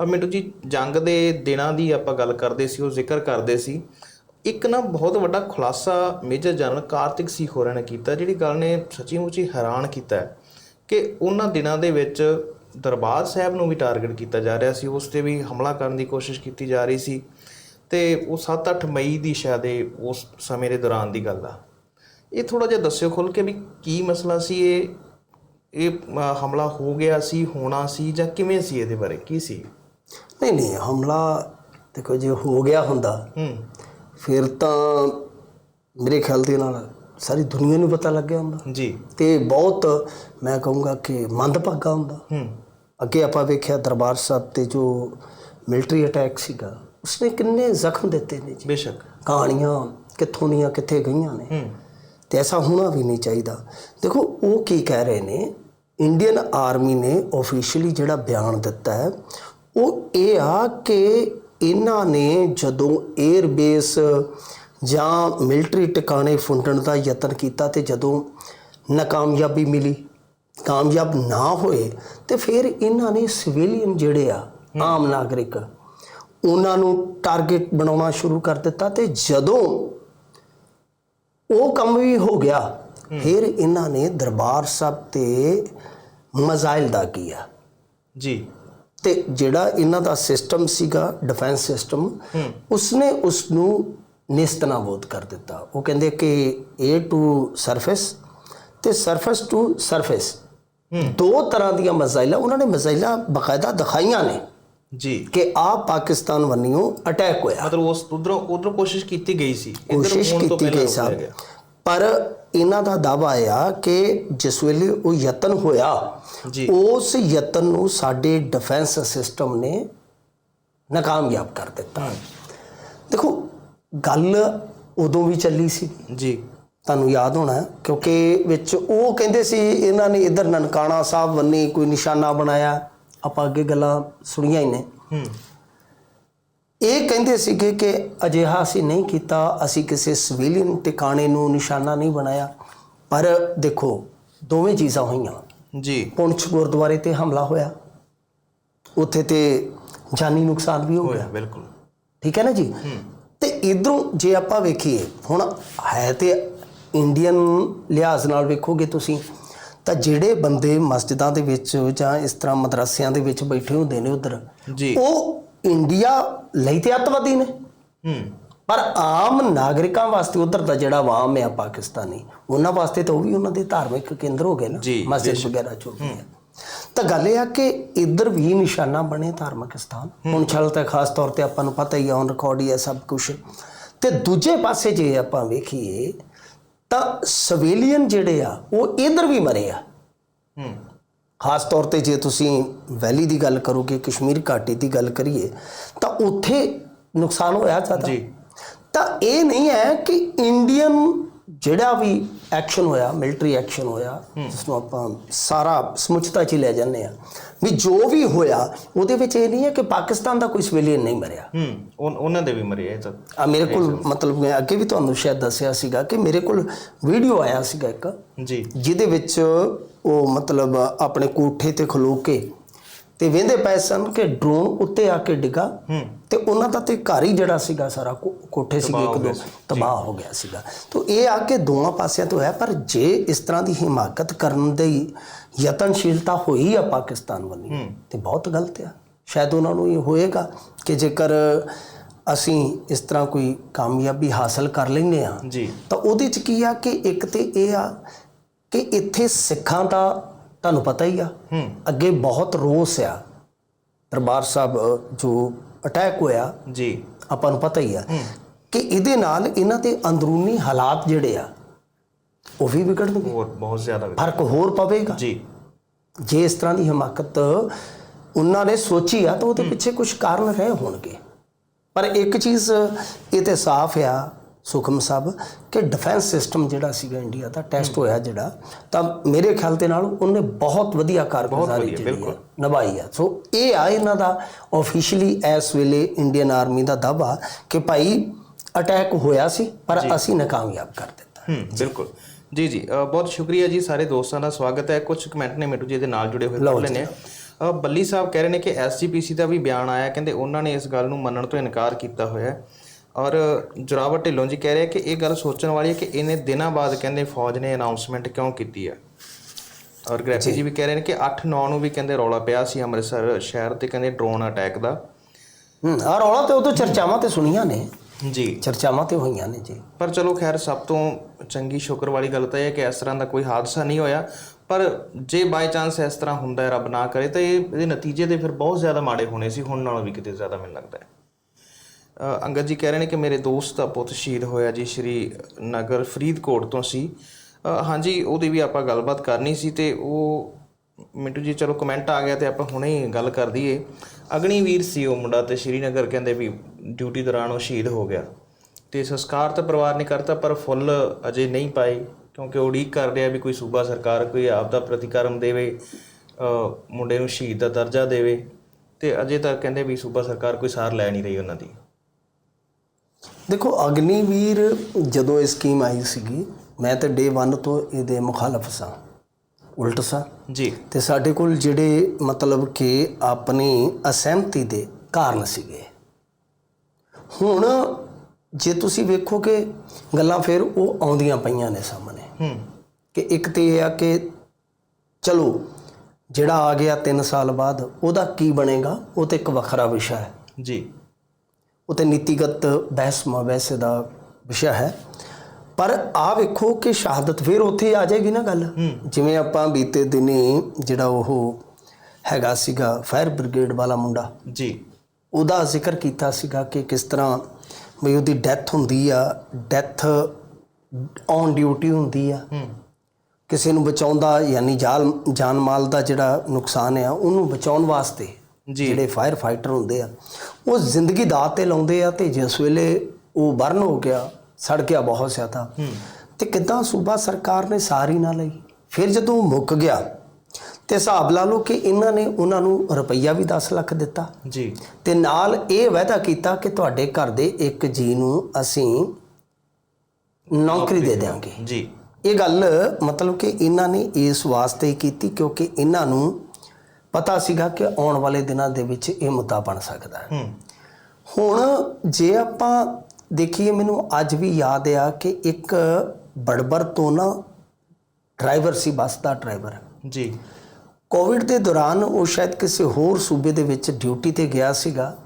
ਔਰ ਮਿੰਟੂ ਜੀ, ਜੰਗ ਦੇ ਦਿਨਾਂ ਦੀ ਆਪਾਂ ਗੱਲ ਕਰਦੇ ਸੀ, ਉਹ ਜ਼ਿਕਰ ਕਰਦੇ ਸੀ। ਇੱਕ ਨਾ ਬਹੁਤ ਵੱਡਾ ਖੁਲਾਸਾ ਮੇਜਰ ਜਨਰਲ ਕਾਰਤਿਕ ਸੀ ਹੋਰਾਂ ਨੇ ਕੀਤਾ, ਜਿਹੜੀ ਗੱਲ ਨੇ ਸੱਚੀ ਮੁੱਚੀ ਹੈਰਾਨ ਕੀਤਾ ਕਿ ਉਹਨਾਂ ਦਿਨਾਂ ਦੇ ਵਿੱਚ ਦਰਬਾਰ ਸਾਹਿਬ ਨੂੰ ਵੀ ਟਾਰਗੇਟ ਕੀਤਾ ਜਾ ਰਿਹਾ ਸੀ, ਉਸ ਤੇ ਵੀ ਹਮਲਾ ਕਰਨ ਦੀ ਕੋਸ਼ਿਸ਼ ਕੀਤੀ ਜਾ ਰਹੀ ਸੀ ਤੇ ਉਹ 7-8 ਮਈ ਦੀ ਸ਼ਾਇਦ ਇਹ ਉਸ ਸਮੇਂ ਦੇ ਦੌਰਾਨ ਦੀ ਗੱਲ ਆ। ਇਹ ਥੋੜਾ ਜਿਹਾ ਦੱਸਿਓ ਖੁੱਲ ਕੇ ਵੀ ਕੀ ਮਸਲਾ ਸੀ, ਇਹ ਇਹ ਹਮਲਾ ਹੋ ਗਿਆ ਸੀ, ਹੋਣਾ ਸੀ ਜਾਂ ਕਿਵੇਂ ਸੀ ਇਹਦੇ ਬਾਰੇ? ਕੀ ਸੀ? ਨਹੀਂ ਨਹੀਂ ਹਮਲਾ ਦੇਖੋ ਜੇ ਹੋ ਗਿਆ ਹੁੰਦਾ ਹੂੰ। ਫਿਰ ਤਾਂ ਮੇਰੇ ਖਿਆਲ ਦੇ ਨਾਲ ਸਾਰੀ ਦੁਨੀਆ ਨੂੰ ਪਤਾ ਲੱਗ ਗਿਆ ਹੁੰਦਾ। ਜੀ। ਤੇ ਬਹੁਤ ਮੈਂ ਕਹੂੰਗਾ ਕਿ ਮੰਦਭਾਗਾ ਹੁੰਦਾ। ਹੂੰ। ਅੱਗੇ ਆਪਾਂ ਵੇਖਿਆ ਦਰਬਾਰ ਸਾਹਿਬ ਤੇ ਜੋ ਮਿਲਟਰੀ ਅਟੈਕ ਸੀਗਾ ਉਸਨੇ ਕਿੰਨੇ ਜ਼ਖਮ ਦਿੱਤੇ ਨੇ ਜੀ। ਬੇਸ਼ੱਕ। ਕਹਾਣੀਆਂ ਕਿੱਥੋਂ ਦੀਆਂ ਕਿੱਥੇ ਗਈਆਂ ਨੇ। ਹੂੰ। ਤੇ ਐਸਾ ਹੋਣਾ ਵੀ ਨਹੀਂ ਚਾਹੀਦਾ। ਦੇਖੋ ਉਹ ਕੀ ਕਹਿ ਰਹੇ ਨੇ? ਇੰਡੀਅਨ ਆਰਮੀ ਨੇ ਆਫੀਸ਼ੀਅਲੀ ਜਿਹੜਾ ਬਿਆਨ ਦਿੱਤਾ ਹੈ ਉਹ ਇਹ ਆ ਕਿ ਇਹਨਾਂ ਨੇ ਜਦੋਂ 에ਅਰ ਬੇਸ ਜਾਂ ਮਿਲਟਰੀ ਟਿਕਾਣੇ ਫੁੰਡਣ ਦਾ ਯਤਨ ਕੀਤਾ ਤੇ ਜਦੋਂ ਨਾਕਾਮਯਾਬੀ ਮਿਲੀ ਕਾਮਯਾਬ ਨਾ ਹੋਏ ਤੇ ਫਿਰ ਇਹਨਾਂ ਨੇ ਸਿਵਿਲੀਅਨ ਜਿਹੜੇ ਆ ਆਮ ਨਾਗਰਿਕ ਉਹਨਾਂ ਨੂੰ ਟਾਰਗੇਟ ਬਣਾਉਣਾ ਸ਼ੁਰੂ ਕਰ ਦਿੱਤਾ ਤੇ ਜਦੋਂ ਉਹ ਕੰਮ ਵੀ ਹੋ ਗਿਆ ਫਿਰ ਇਹਨਾਂ ਨੇ ਦਰਬਾਰ ਸਾਹਿਬ ਤੇ ਮਜ਼ਾਇਲ ਦਾ ਕੀਆ। ਜੀ। ਤੇ ਜਿਹੜਾ ਇਹਨਾਂ ਦਾ ਸਿਸਟਮ ਸੀਗਾ ਡਿਫੈਂਸ ਸਿਸਟਮ ਉਸਨੇ ਉਸ ਨੂੰ ਨਿਸਤਨਾਬੂਦ ਕਰ ਦਿੱਤਾ। ਉਹ ਕਹਿੰਦੇ ਕਿ A ਟੂ ਸਰਫੇਸ ਤੇ ਸਰਫੇਸ ਟੂ ਸਰਫੇਸ ਦੋ ਤਰ੍ਹਾਂ ਦੀਆਂ ਮਜ਼ਾਇਲਾਂ ਉਹਨਾਂ ਨੇ ਮਜ਼ਾਇਲਾਂ ਬਕਾਇਦਾ ਦਿਖਾਈਆਂ ਨੇ ਜੀ। ਕਿ ਆ ਪਾਕਿਸਤਾਨ ਵੰਨਿਓ ਅਟੈਕ ਹੋਇਆ। ਮਤਲਬ ਉਸ ਉਧਰੋਂ ਉਧਰੋਂ ਕੋਸ਼ਿਸ਼ ਕੀਤੀ ਗਈ ਸੀ। ਇੱਧਰ ਕੋਸ਼ਿਸ਼ ਹੋਣ ਤੋਂ ਕੀਤੀ ਪਹਿਲਾਂ ਗਈ ਸਾਹਿਬ। ਪਰ ਇਹਨਾਂ ਦਾ ਦਾਵਾ ਆ ਕਿ ਜਿਸ ਵੇਲੇ ਉਹ ਯਤਨ ਹੋਇਆ। ਉਸ ਯਤਨ ਨੂੰ ਸਾਡੇ ਡਿਫੈਂਸ ਸਿਸਟਮ ਨੇ ਨਾਕਾਮਯਾਬ ਕਰ ਦਿੱਤਾ। ਦੇਖੋ ਗੱਲ ਉਦੋਂ ਵੀ ਚੱਲੀ ਸੀ। ਜੀ। ਤੁਹਾਨੂੰ ਯਾਦ ਹੋਣਾ ਕਿਉਂਕਿ ਵਿੱਚ ਉਹ ਕਹਿੰਦੇ ਸੀ ਇਹਨਾਂ ਨੇ ਇਧਰ ਨਨਕਾਣਾ ਸਾਹਿਬ ਵੰਨੀ ਕੋਈ ਨਿਸ਼ਾਨਾ ਬਣਾਇਆ। ਆਪਾਂ ਅੱਗੇ ਗੱਲਾਂ ਸੁਣੀਆਂ ਹੀ ਨੇ। ਹੂੰ। ਇਹ ਕਹਿੰਦੇ ਸੀਗੇ ਕਿ ਅਜਿਹਾ ਅਸੀਂ ਨਹੀਂ ਕੀਤਾ ਅਸੀਂ ਕਿਸੇ ਸਿਵਿਲੀਅਨ ਟਿਕਾਣੇ ਨੂੰ ਨਿਸ਼ਾਨਾ ਨਹੀਂ ਬਣਾਇਆ। ਪਰ ਦੇਖੋ ਦੋਵੇਂ ਚੀਜ਼ਾਂ ਹੋਈਆਂ। ਜੀ। ਪੁੰਛ ਗੁਰਦੁਆਰੇ ਤੇ ਹਮਲਾ ਹੋਇਆ। ਉੱਥੇ ਤੇ ਜਾਨੀ ਨੁਕਸਾਨ ਵੀ ਹੋ ਗਿਆ। ਬਿਲਕੁਲ। ਠੀਕ ਹੈ ਨਾ ਜੀ? ਤੇ ਇਧਰੋਂ ਜੇ ਆਪਾਂ ਵੇਖੀਏ ਹੁਣ ਹੈ ਤੇ ਇੰਡੀਅਨ ਲਿਹਾਜ਼ ਨਾਲ ਵੇਖੋਗੇ ਤੁਸੀਂ ਤਾਂ ਜਿਹੜੇ ਬੰਦੇ ਮਸਜਿਦਾਂ ਦੇ ਵਿੱਚ ਜਾਂ ਇਸ ਤਰ੍ਹਾਂ ਮਦਰਸਿਆਂ ਦੇ ਵਿੱਚ ਬੈਠੇ ਹੁੰਦੇ ਨੇ ਉਧਰ ਜੀ। ਉਹ ਇੰਡੀਆ ਲਈ ਤੇ ਅੱਤਵਾਦੀ ਨੇ। ਹੂੰ। ਪਰ ਆਮ ਨਾਗਰਿਕਾਂ ਵਾਸਤੇ ਉਧਰ ਦਾ ਜਿਹੜਾ ਆਵਾਮ ਹੈ ਪਾਕਿਸਤਾਨੀ ਉਹਨਾਂ ਵਾਸਤੇ ਤਾਂ ਉਹ ਵੀ ਉਹਨਾਂ ਦੇ ਧਾਰਮਿਕ ਕੇਂਦਰ ਹੋ ਗਏ ਨਾ ਮਸਜਿਦ ਵਗੈਰਾ ਜੋ ਵੀ ਹੈ। ਤਾਂ ਗੱਲ ਇਹ ਆ ਕਿ ਇੱਧਰ ਵੀ ਨਿਸ਼ਾਨਾ ਬਣੇ ਧਾਰਮਿਕ ਸਥਾਨ। ਹੁਣ ਛਲ ਤੇ ਖਾਸ ਤੌਰ ਤੇ ਆਪਾਂ ਨੂੰ ਪਤਾ ਹੀ ਆ ਔਨ ਰਿਕਾਰਡ ਹੀ ਹੈ ਸਭ ਕੁਝ ਤੇ ਦੂਜੇ ਪਾਸੇ ਜੇ ਆਪਾਂ ਵੇਖੀਏ ਤਾਂ ਸਿਵਿਲੀਅਨ ਜਿਹੜੇ ਆ ਉਹ ਇੱਧਰ ਵੀ ਮਰੇ ਆ। ਹੂੰ। ਖਾਸ ਤੌਰ ਤੇ ਜੇ ਤੁਸੀਂ ਵੈਲੀ ਦੀ ਗੱਲ ਕਰੋਗੇ ਕਸ਼ਮੀਰ ਘਾਟੀ ਦੀ ਗੱਲ ਕਰੀਏ ਤਾਂ ਉੱਥੇ ਨੁਕਸਾਨ ਹੋਇਆ ਜ਼ਿਆਦਾ ਜੀ। ਤਾਂ ਇਹ ਨਹੀਂ ਹੈ ਕਿ ਇੰਡੀਅਨ ਜਿਹੜਾ ਵੀ ਐਕਸ਼ਨ ਹੋਇਆ ਮਿਲਟਰੀ ਐਕਸ਼ਨ ਹੋਇਆ ਜਿਸ ਨੂੰ ਆਪਾਂ ਸਾਰਾ ਸਮੁੱਚਤਾ 'ਚ ਹੀ ਲੈ ਜਾਂਦੇ ਆ ਵੀ ਜੋ ਵੀ ਹੋਇਆ ਉਹਦੇ ਵਿੱਚ ਇਹ ਨਹੀਂ ਹੈ ਕਿ ਪਾਕਿਸਤਾਨ ਦਾ ਕੋਈ ਸਿਵਿਲੀਅਨ ਨਹੀਂ ਮਰਿਆ। ਹੂੰ ਉਹਨਾਂ ਦੇ ਵੀ ਮਰੇ ਇਹ ਤਾਂ। ਆ ਮੇਰੇ ਕੋਲ ਮਤਲਬ ਮੈਂ ਅੱਗੇ ਵੀ ਤੁਹਾਨੂੰ ਸ਼ਾਇਦ ਦੱਸਿਆ ਸੀਗਾ ਕਿ ਮੇਰੇ ਕੋਲ ਵੀਡੀਓ ਆਇਆ ਸੀਗਾ ਇੱਕ। ਜੀ। ਜਿਹਦੇ ਵਿੱਚ ਉਹ ਮਤਲਬ ਆਪਣੇ ਕੋਠੇ ਤੇ ਖਲੋ ਕੇ ਤੇ ਵੇਂਦੇ ਪਏ ਸਨ ਕਿ ਡਰੋਨ ਉੱਤੇ ਆ ਕੇ ਡਿੱਗਾ ਤੇ ਉਹਨਾਂ ਦਾ ਤੇ ਘਰ ਹੀ ਜਿਹੜਾ ਸੀਗਾ ਸਾਰਾ ਕੋਠੇ ਸੀਗੇ ਇੱਕ ਦੋ ਤਬਾਹ ਹੋ ਗਿਆ ਸੀਗਾ। ਤੋਂ ਇਹ ਆ ਕੇ ਦੋਵਾਂ ਪਾਸਿਆਂ ਤੋਂ ਹੈ ਪਰ ਜੇ ਇਸ ਤਰ੍ਹਾਂ ਦੀ ਹਿਮਾਕਤ ਕਰਨ ਦੀ ਯਤਨਸ਼ੀਲਤਾ ਹੋਈ ਆ ਪਾਕਿਸਤਾਨ ਵੱਲੋਂ ਤੇ ਬਹੁਤ ਗਲਤ ਆ। ਸ਼ਾਇਦ ਉਹਨਾਂ ਨੂੰ ਇਹ ਹੋਏਗਾ ਕਿ ਜੇਕਰ ਅਸੀਂ ਇਸ ਤਰ੍ਹਾਂ ਕੋਈ ਕਾਮਯਾਬੀ ਹਾਸਲ ਕਰ ਲੈਂਦੇ ਆ ਜੀ। ਤਾਂ ਉਹਦੇ ਚ ਕੀ ਆ ਕਿ ਇੱਕ ਤੇ ਇਹ ਆ ਕਿ ਇੱਥੇ ਸਿੱਖਾਂ ਦਾ ਤੁਹਾਨੂੰ ਪਤਾ ਹੀ ਆ। ਅੱਗੇ ਬਹੁਤ ਰੋਸ ਆ। ਦਰਬਾਰ ਸਾਹਿਬ ਜੋ ਅਟੈਕ ਹੋਇਆ ਜੀ। ਆਪਾਂ ਨੂੰ ਪਤਾ ਹੀ ਆ ਕਿ ਇਹਦੇ ਨਾਲ ਇਹਨਾਂ ਦੇ ਅੰਦਰੂਨੀ ਹਾਲਾਤ ਜਿਹੜੇ ਆ ਉਹ ਵੀ ਵਿਗੜਨਗੇ। ਹੋਰ ਬਹੁਤ ਜ਼ਿਆਦਾ। ਫ਼ਰਕ ਹੋਰ ਪਵੇਗਾ। ਜੀ। ਜੇ ਇਸ ਤਰ੍ਹਾਂ ਦੀ ਹਮਾਕਤ ਉਹਨਾਂ ਨੇ ਸੋਚੀ ਆ ਤਾਂ ਉਹਦੇ ਪਿੱਛੇ ਕੁਝ ਕਾਰਨ ਰਹੇ ਹੋਣਗੇ। ਪਰ ਇੱਕ ਚੀਜ਼ ਇਹ ਤੇ ਸਾਫ਼ ਆ ਸੁਖਮ ਸਾਹਿਬ ਕਿ ਡਿਫੈਂਸ ਸਿਸਟਮ ਜਿਹੜਾ ਸੀਗਾ ਇੰਡੀਆ ਦਾ ਟੈਸਟ ਹੋਇਆ ਜਿਹੜਾ ਤਾਂ ਮੇਰੇ ਖਿਆਲ ਦੇ ਨਾਲ ਉਹਨੇ ਬਹੁਤ ਵਧੀਆ ਕਾਰਗੁਜ਼ਾਰੀ ਜਿਹੜੀ ਨਿਭਾਈ ਆ। ਸੋ ਇਹ ਆ ਇਹਨਾਂ ਦਾ ਆਫੀਸ਼ੀਅਲੀ ਇਸ ਵੇਲੇ ਇੰਡੀਅਨ ਆਰਮੀ ਦਾ ਦਾਵਾ ਕਿ ਭਾਈ ਅਟੈਕ ਹੋਇਆ ਸੀ ਪਰ ਅਸੀਂ ਨਾਕਾਮਯਾਬ ਕਰ ਦਿੱਤਾ। ਹੂੰ ਬਿਲਕੁਲ। ਜੀ ਜੀ ਬਹੁਤ ਸ਼ੁਕਰੀਆ ਜੀ ਸਾਰੇ ਦੋਸਤਾਂ ਦਾ ਸਵਾਗਤ ਹੈ। ਕੁਝ ਕਮੈਂਟ ਨੇ ਮਿੱਟੂ ਜੀ ਦੇ ਨਾਲ ਜੁੜੇ ਹੋਏ ਪੜ੍ਹ ਲੈਣੇ ਬੱਲੀ ਸਾਹਿਬ ਕਹਿ ਰਹੇ ਨੇ ਕਿ ਐਸਜੀਪੀਸੀ ਦਾ ਵੀ ਬਿਆਨ ਆਇਆ ਕਹਿੰਦੇ ਉਹਨਾਂ ਨੇ ਇਸ ਗੱਲ ਨੂੰ ਮੰਨਣ ਤੋਂ ਇਨਕਾਰ ਕੀਤਾ ਹੋਇਆ ਹੈ। ਔਰ ਜੁਰਾਵਰ ਢਿੱਲੋਂ ਜੀ ਕਹਿ ਰਹੇ ਕਿ ਇਹ ਗੱਲ ਸੋਚਣ ਵਾਲੀ ਹੈ ਕਿ ਇਹਨੇ ਦਿਨਾਂ ਬਾਅਦ ਕਹਿੰਦੇ ਫੌਜ ਨੇ ਅਨਾਉਂਸਮੈਂਟ ਕਿਉਂ ਕੀਤੀ ਹੈ। ਔਰ ਗ੍ਰੈਫੀ ਜੀ। ਵੀ ਕਹਿ ਰਹੇ ਨੇ ਕਿ 8-9 ਨੂੰ ਵੀ ਕਹਿੰਦੇ ਰੌਲਾ ਪਿਆ ਸੀ ਅੰਮ੍ਰਿਤਸਰ ਸ਼ਹਿਰ ਤੇ ਕਹਿੰਦੇ ਡਰੋਨ ਅਟੈਕ ਦਾ। ਹੂੰ ਆ ਰੌਲਾ ਤੇ ਉਹ ਤੋਂ ਚਰਚਾਵਾਂ ਤੇ ਸੁਣੀਆਂ ਨੇ। ਜੀ। ਚਰਚਾਵਾਂ ਤੇ ਹੋਈਆਂ ਨੇ ਜੀ। ਪਰ ਚਲੋ ਖੈਰ ਸਭ ਤੋਂ ਚੰਗੀ ਸ਼ੁਕਰ ਵਾਲੀ ਗੱਲ ਤਾਂ ਇਹ ਹੈ ਕਿ ਇਸ ਤਰ੍ਹਾਂ ਦਾ ਕੋਈ ਹਾਦਸਾ ਨਹੀਂ ਹੋਇਆ। ਪਰ ਜੇ ਬਾਈ ਚਾਂਸ ਇਸ ਤਰ੍ਹਾਂ ਹੁੰਦਾ ਹੈ ਰੱਬ ਨਾ ਕਰੇ ਤਾਂ ਇਹ ਇਹਦੇ ਨਤੀਜੇ ਦੇ ਫਿਰ ਬਹੁਤ ਜ਼ਿਆਦਾ ਮਾੜੇ ਹੋਣੇ ਸੀ ਹੁਣ ਨਾਲੋਂ ਵੀ ਕਿਤੇ ਜ਼ਿਆਦਾ ਮੈਨੂੰ ਲੱਗਦਾ ਹੈ। ਅੰਗਦ ਜੀ ਕਹਿ ਰਹੇ ਨੇ ਕਿ ਮੇਰੇ ਦੋਸਤ ਦਾ ਪੁੱਤ ਸ਼ਹੀਦ ਹੋਇਆ ਜੀ ਸ਼੍ਰੀ ਨਗਰ ਫਰੀਦਕੋਟ ਤੋਂ ਸੀ। ਹਾਂਜੀ, ਉਹਦੀ ਵੀ ਆਪਾਂ ਗੱਲਬਾਤ ਕਰਨੀ ਸੀ ਤੇ ਉਹ ਮਿੰਟੂ ਜੀ, ਚਲੋ ਕਮੈਂਟ ਆ ਗਿਆ ਤੇ ਆਪਾਂ ਹੁਣੇ ਹੀ ਗੱਲ ਕਰ ਦਈਏ। ਅਗਨੀਵੀਰ ਸੀ ਉਹ ਮੁੰਡਾ ਤੇ ਸ਼੍ਰੀਨਗਰ ਕਹਿੰਦੇ ਵੀ ਡਿਊਟੀ ਦੌਰਾਨ ਉਹ ਸ਼ਹੀਦ ਹੋ ਗਿਆ। ਤੇ ਸੰਸਕਾਰ ਤਾਂ ਪਰਿਵਾਰ ਨੇ ਕਰਤਾ, ਪਰ ਫੁੱਲ ਅਜੇ ਨਹੀਂ ਪਾਏ, ਕਿਉਂਕਿ ਉਡੀਕ ਕਰ ਰਿਹਾ ਵੀ ਕੋਈ ਸੂਬਾ ਸਰਕਾਰ ਕੋਈ ਆਪਦਾ ਪ੍ਰਤੀਕਰਮ ਦੇਵੇ ਮੁੰਡੇ ਨੂੰ ਸ਼ਹੀਦ ਦਾ ਦਰਜਾ ਦੇਵੇ। ਤੇ ਅਜੇ ਤੱਕ ਕਹਿੰਦੇ ਵੀ ਸੂਬਾ ਸਰਕਾਰ ਕੋਈ ਸਾਰ ਲੈ ਨਹੀਂ ਰਹੀ ਉਹਨਾਂ ਦੀ। ਦੇਖੋ ਅਗਨੀਵੀਰ ਜਦੋਂ ਇਹ ਸਕੀਮ ਆਈ ਸੀਗੀ ਮੈਂ ਤਾਂ ਡੇ 1 ਤੋਂ ਇਹਦੇ ਮੁਖਾਲਫ ਸਾਂ। ਉਲਟ ਸਾਂ। ਜੀ। ਤੇ ਸਾਡੇ ਕੋਲ ਜਿਹੜੇ ਮਤਲਬ ਕਿ ਆਪਣੀ ਅਸਹਿਮਤੀ ਦੇ ਕਾਰਨ ਸੀਗੇ। ਹੁਣ ਜੇ ਤੁਸੀਂ ਵੇਖੋ ਕਿ ਗੱਲਾਂ ਫਿਰ ਉਹ ਆਉਂਦੀਆਂ ਪਈਆਂ ਨੇ ਸਾਹਮਣੇ। ਹੂੰ। ਕਿ ਇੱਕ ਤੇ ਇਹ ਆ ਕਿ ਚਲੋ ਜਿਹੜਾ ਆ ਗਿਆ 3 ਸਾਲ ਬਾਅਦ ਉਹਦਾ ਕੀ ਬਣੇਗਾ ਉਹ ਤੇ ਇੱਕ ਵੱਖਰਾ ਵਿਸ਼ਾ ਹੈ। ਜੀ। ਉਹ ਤੇ ਨੀਤੀਗਤ ਬਹਿਸ ਮਵੈਸੇ ਦਾ ਵਿਸ਼ਾ ਹੈ। ਪਰ ਆ ਵੇਖੋ ਕਿ ਸ਼ਹਾਦਤ ਫਿਰ ਉੱਥੇ ਆ ਜਾਏਗੀ ਨਾ ਗੱਲ। ਜਿਵੇਂ ਆਪਾਂ ਬੀਤੇ ਦਿਨੀ ਜਿਹੜਾ ਉਹ ਹੈਗਾ ਸੀਗਾ ਫਾਇਰ ਬ੍ਰਿਗੇਡ ਵਾਲਾ ਮੁੰਡਾ। ਜੀ। ਉਹਦਾ ਜ਼ਿਕਰ ਕੀਤਾ ਸੀਗਾ ਕਿ ਕਿਸ ਤਰ੍ਹਾਂ ਵੀ ਉਹਦੀ ਡੈਥ ਹੁੰਦੀ ਆ ਡੈਥ ਔਨ ਡਿਊਟੀ ਹੁੰਦੀ ਆ। ਕਿਸੇ ਨੂੰ ਬਚਾਉਂਦਾ ਯਾਨੀ ਜਾਨ ਜਾਨ ਮਾਲ ਦਾ ਜਿਹੜਾ ਨੁਕਸਾਨ ਆ ਉਹਨੂੰ ਬਚਾਉਣ ਵਾਸਤੇ ਜਿਹੜੇ ਫਾਇਰ ਫਾਈਟਰ ਹੁੰਦੇ ਆ ਉਹ ਜ਼ਿੰਦਗੀ ਦਾਅ ਤੇ ਲਾਉਂਦੇ ਆ ਤੇ ਜਿਸ ਵੇਲੇ ਉਹ ਬਰਨ ਹੋ ਗਿਆ ਸੜ ਗਿਆ ਬਹੁਤ ਜ਼ਿਆਦਾ। ਤੇ ਕਿਦਾਂ ਸੂਬਾ ਸਰਕਾਰ ਨੇ ਸਾਰੀ ਨਾ ਲਈ ਫਿਰ ਜਦੋਂ ਮੁੱਕ ਗਿਆ ਤੇ ਹਿਸਾਬ ਲਾ ਲਓ ਕਿ ਇਹਨਾਂ ਨੇ ਉਹਨਾਂ ਨੂੰ ਰੁਪਈਆ ਵੀ 10 ਲੱਖ ਦਿੱਤਾ। ਜੀ। ਤੇ ਨਾਲ ਇਹ ਵਾਅਦਾ ਕੀਤਾ ਕਿ ਤੁਹਾਡੇ ਘਰ ਦੇ ਇੱਕ ਜੀ ਨੂੰ ਅਸੀਂ ਨੌਕਰੀ ਦੇ ਦੇਵਾਂਗੇ ਜੀ। ਇਹ ਗੱਲ ਮਤਲਬ ਕਿ ਇਹਨਾਂ ਨੇ ਇਸ ਵਾਸਤੇ ਕੀਤੀ ਕਿਉਂਕਿ ਇਹਨਾਂ ਨੂੰ ਪਤਾ ਸੀਗਾ ਕਿ ਆਉਣ ਵਾਲੇ ਦਿਨਾਂ ਦੇ ਵਿੱਚ ਇਹ ਮੁੱਦਾ ਬਣ ਸਕਦਾ ਹੈ। ਹੁਣ ਜੇ ਆਪਾਂ ਦੇਖੀਏ ਮੈਨੂੰ ਅੱਜ ਵੀ ਯਾਦ ਆ ਕਿ ਇੱਕ ਬੜਬਰ ਤੋਂ ਨਾ ਡਰਾਈਵਰ ਸੀ ਬੱਸ ਦਾ ਡਰਾਈਵਰ। ਜੀ। ਕੋਵਿਡ ਦੇ ਦੌਰਾਨ ਉਹ ਸ਼ਾਇਦ ਕਿਸੇ ਹੋਰ ਸੂਬੇ ਦੇ ਵਿੱਚ ਡਿਊਟੀ ਤੇ ਗਿਆ ਸੀਗਾ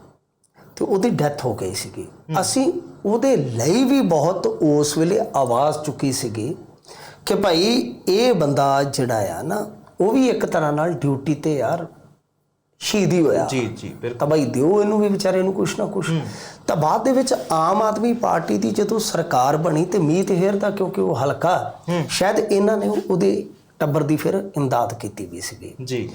ਤੇ ਉਹਦੀ ਡੈਥ ਹੋ ਗਈ ਸੀਗੀ। ਅਸੀਂ ਉਹਦੇ ਲਈ ਵੀ ਬਹੁਤ ਉਸ ਵੇਲੇ ਆਵਾਜ਼ ਚੁੱਕੀ ਸੀਗੀ ਕਿ ਭਾਈ ਇਹ ਬੰਦਾ ਜਿਹੜਾ ਆ ਨਾ ਉਹ ਵੀ ਇੱਕ ਤਰ੍ਹਾਂ ਨਾਲ ਡਿਊਟੀ ਤੇ ਯਾਰ ਸ਼ਹੀਦੀ ਹੋਇਆ। ਜੀ ਜੀ ਬਿਲਕੁਲ। ਤਾਂ ਭਾਈ ਦਿਓ ਇਹਨੂੰ ਵੀ ਵਿਚਾਰੇ ਨੂੰ ਕੁਛ ਨਾ ਕੁਛ। ਤਾਂ ਬਾਅਦ ਦੇ ਵਿੱਚ ਆਮ ਆਦਮੀ ਪਾਰਟੀ ਦੀ ਜਦੋਂ ਸਰਕਾਰ ਬਣੀ ਤੇ ਮੀਤ ਹੇਰ ਦਾ ਕਿਉਂਕਿ ਉਹ ਹਲਕਾ ਸ਼ਾਇਦ ਇਹਨਾਂ ਨੇ ਉਹਦੇ ਟੱਬਰ ਦੀ ਫਿਰ ਇਮਦਾਦ ਕੀਤੀ ਵੀ ਸੀਗੀ। ਜੀ।